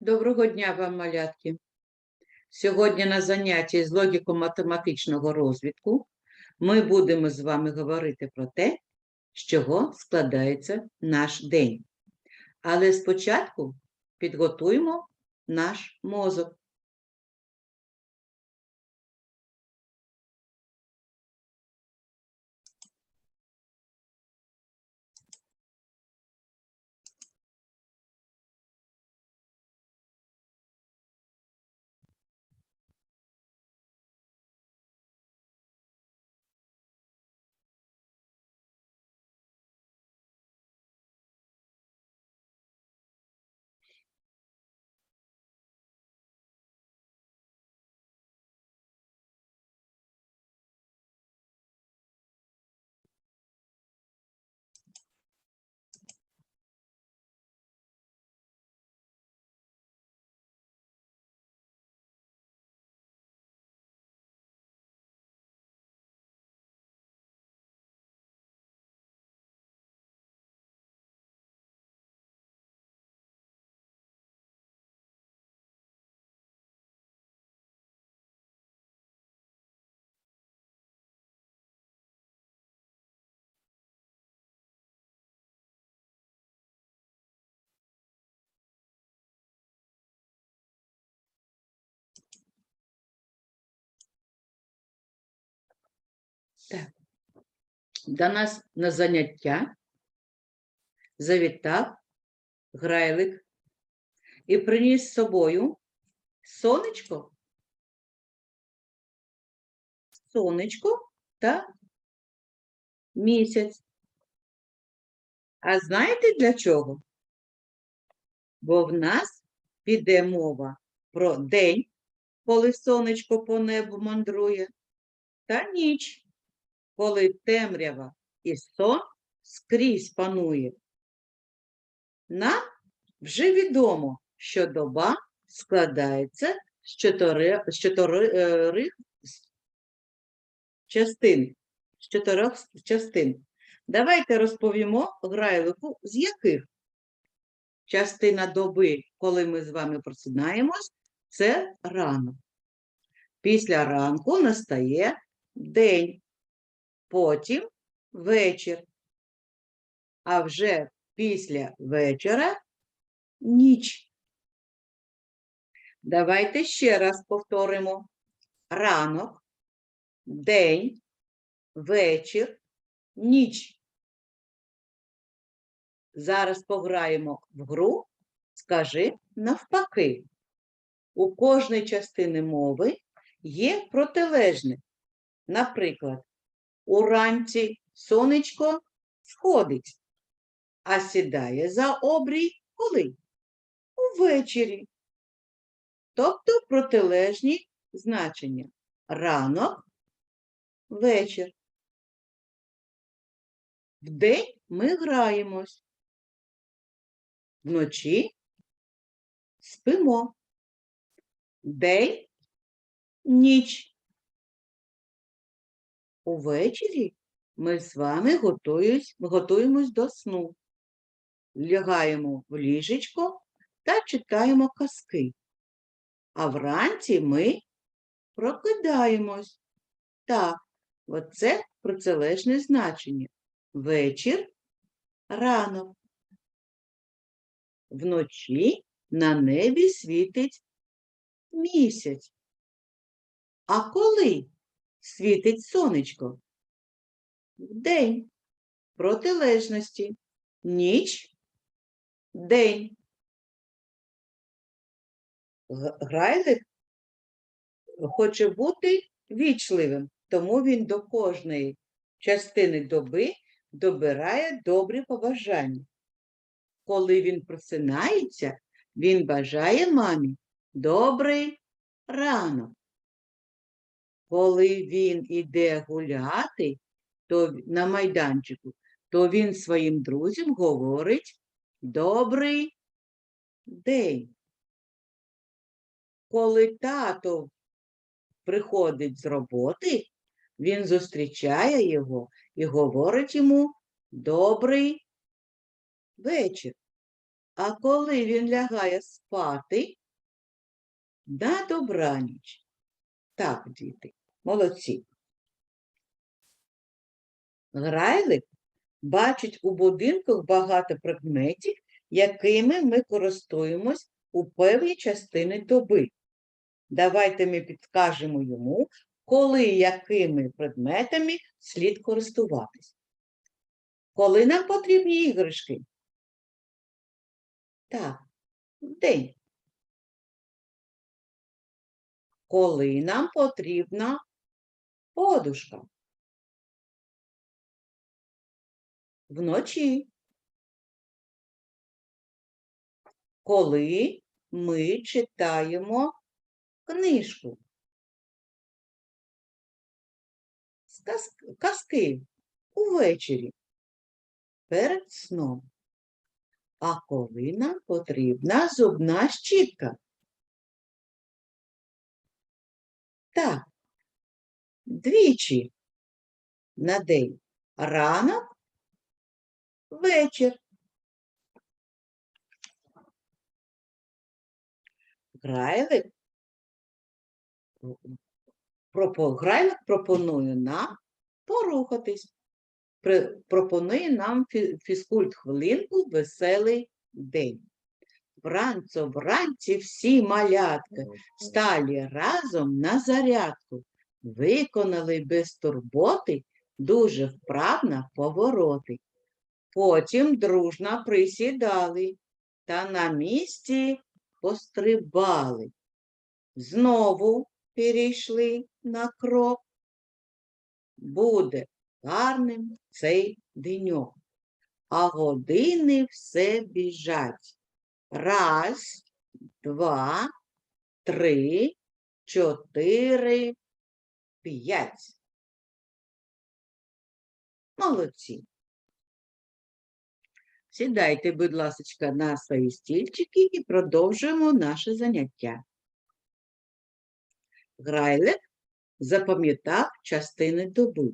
Доброго дня вам, малятки. Сьогодні на занятті з логіко-математичного розвитку ми будемо з вами говорити про те, з чого складається наш день. Але спочатку підготуємо наш мозок. Так. До нас на заняття завітав грайлик і приніс з собою сонечко, сонечко та місяць. А знаєте для чого? Бо в нас піде мова про день, коли сонечко по небу мандрує, та ніч, коли темрява і сон скрізь панує. Нам вже відомо, що доба складається з чотирих с- частин. З чотирьох частин. Давайте розповімо грайлику, з яких частина доби, коли ми з вами просинаємось, це ранок. Після ранку настає день, потім вечір. А вже після вечора ніч. Давайте ще раз повторимо. Ранок, день, вечір, ніч. Зараз пограємо в гру. Скажи навпаки. У кожної частини мови є протилежне. Наприклад, уранці сонечко сходить, а сідає за обрій коли? Увечері. Тобто протилежні значення. Ранок, вечір. Вдень ми граємось. Вночі спимо. День, ніч. Увечері ми з вами готуємось, готуємось до сну. Лягаємо в ліжечко та читаємо казки. А вранці ми прокидаємось. Так, оце протилежне значення. Вечір, ранок. Вночі на небі світить місяць. А коли світить сонечко? Вдень протилежності. Ніч день. Грайлик хоче бути вічливим, тому він до кожної частини доби добирає добрі побажання. Коли він просинається, він бажає мамі добрий ранок. Коли він іде гуляти то на майданчику, то він своїм друзям говорить добрий день. Коли тато приходить з роботи, він зустрічає його і говорить йому добрий вечір. А коли він лягає спати, на добраніч. Так, діти, молодці. Грайлик бачить у будинках багато предметів, якими ми користуємось у певні частини доби. Давайте ми підкажемо йому, коли якими предметами слід користуватись. Коли нам потрібні іграшки? Так, вдень. Коли нам потрібна подушка? Вночі. Коли ми читаємо книжку. Казки увечері перед сном. А коли нам потрібна зубна щітка? Так, двічі на день. Ранок, вечір. Грайлик, Грайлик пропонує нам порухатись. Пропонує нам фі- фізкульт-хвилинку «Веселий день». Вранці, вранці всі малятка сталі разом на зарядку, виконали без турботи дуже вправно повороти. Потім дружно присідали та на місці пострибали. Знову перейшли на крок. Буде гарним цей деньок, а години все біжать. Раз, два, три, чотири, п'ять. Молодці. Сідайте, будь ласка, на свої стільчики і продовжуємо наше заняття. Грайлик запам'ятав частини доби.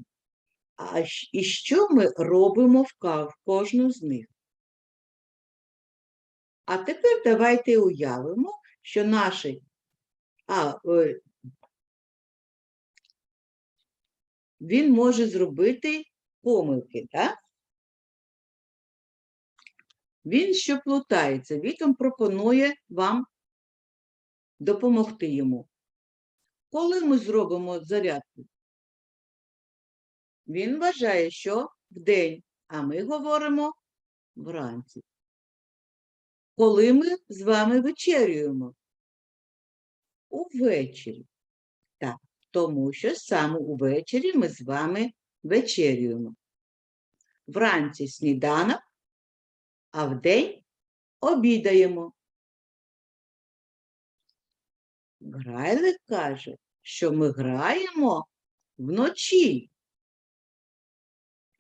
А і що ми робимо в кожну з них? А тепер давайте уявимо, що наші а, е, він може зробити помилки, так? Він що плутається, Віком пропонує вам допомогти йому. Коли ми зробимо зарядку? Він вважає, що вдень, а ми говоримо вранці. Коли ми з вами вечерюємо? Увечері. Так, тому що саме увечері ми з вами вечерюємо. Вранці сніданок, а вдень обідаємо. Грайлик каже, що ми граємо вночі.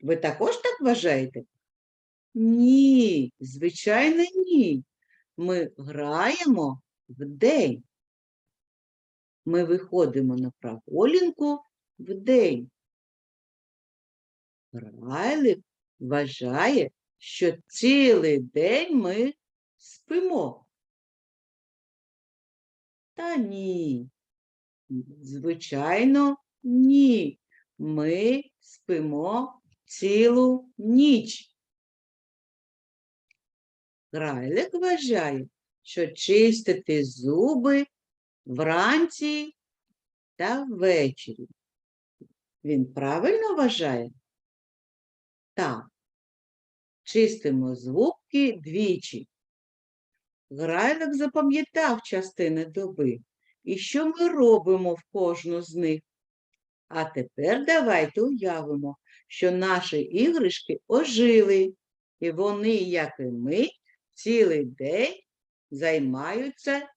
Ви також так вважаєте? Ні, звичайно, ні. Ми граємо вдень. Ми виходимо на прогулянку вдень. Грайлик вважає, що цілий день ми спимо. Та ні. Звичайно, ні. Ми спимо цілу ніч. Грайлик вважає, що чистити зуби вранці та ввечері. Він правильно вважає? Так. Чистимо звуки двічі. Грайлик запам'ятав частини доби. І що ми робимо в кожну з них? А тепер давайте уявимо, що наші іграшки ожили, і вони, як і ми, цілий день займаються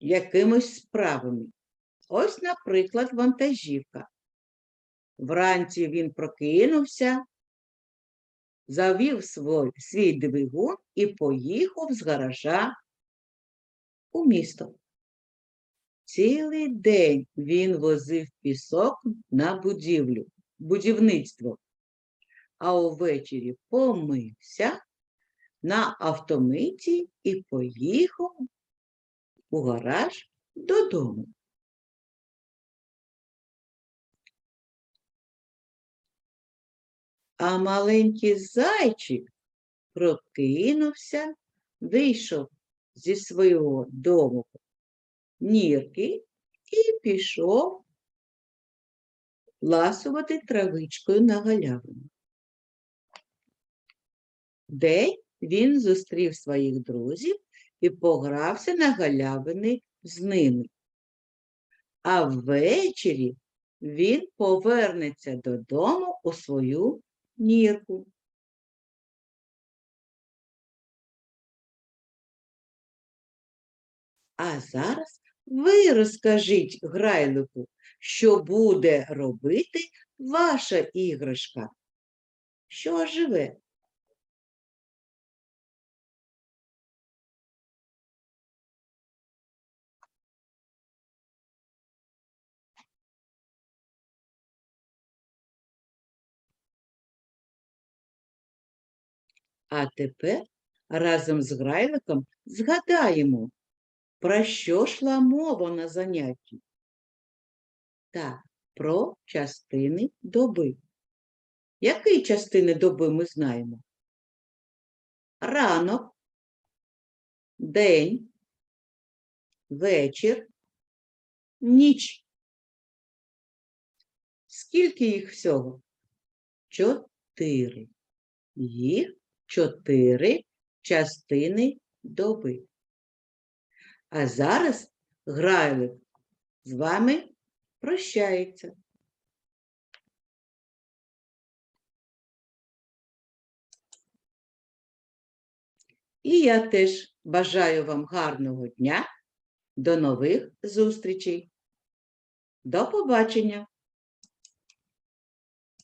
якимись справами. Ось, наприклад, вантажівка. Вранці він прокинувся, завів свій, свій двигун і поїхав з гаража у місто. Цілий день він возив пісок на будівлю, будівництво, а увечері помився, на автомиті і поїхав у гараж додому. А маленький зайчик прокинувся, вийшов зі свого дому нірки і пішов ласувати травичкою на галявину. День він зустрів своїх друзів і погрався на галявини з ними. А ввечері він повернеться додому у свою нірку. А зараз ви розкажіть грайлику, що буде робити ваша іграшка, що живе. А тепер разом з грайликом згадаємо, про що йшла мова на занятті? Так, про частини доби. Які частини доби ми знаємо? Ранок, день, вечір, ніч. Скільки їх всього? Чотири. Їх чотири частини доби. А зараз грайлик з вами прощається. І я теж бажаю вам гарного дня. До нових зустрічей. До побачення!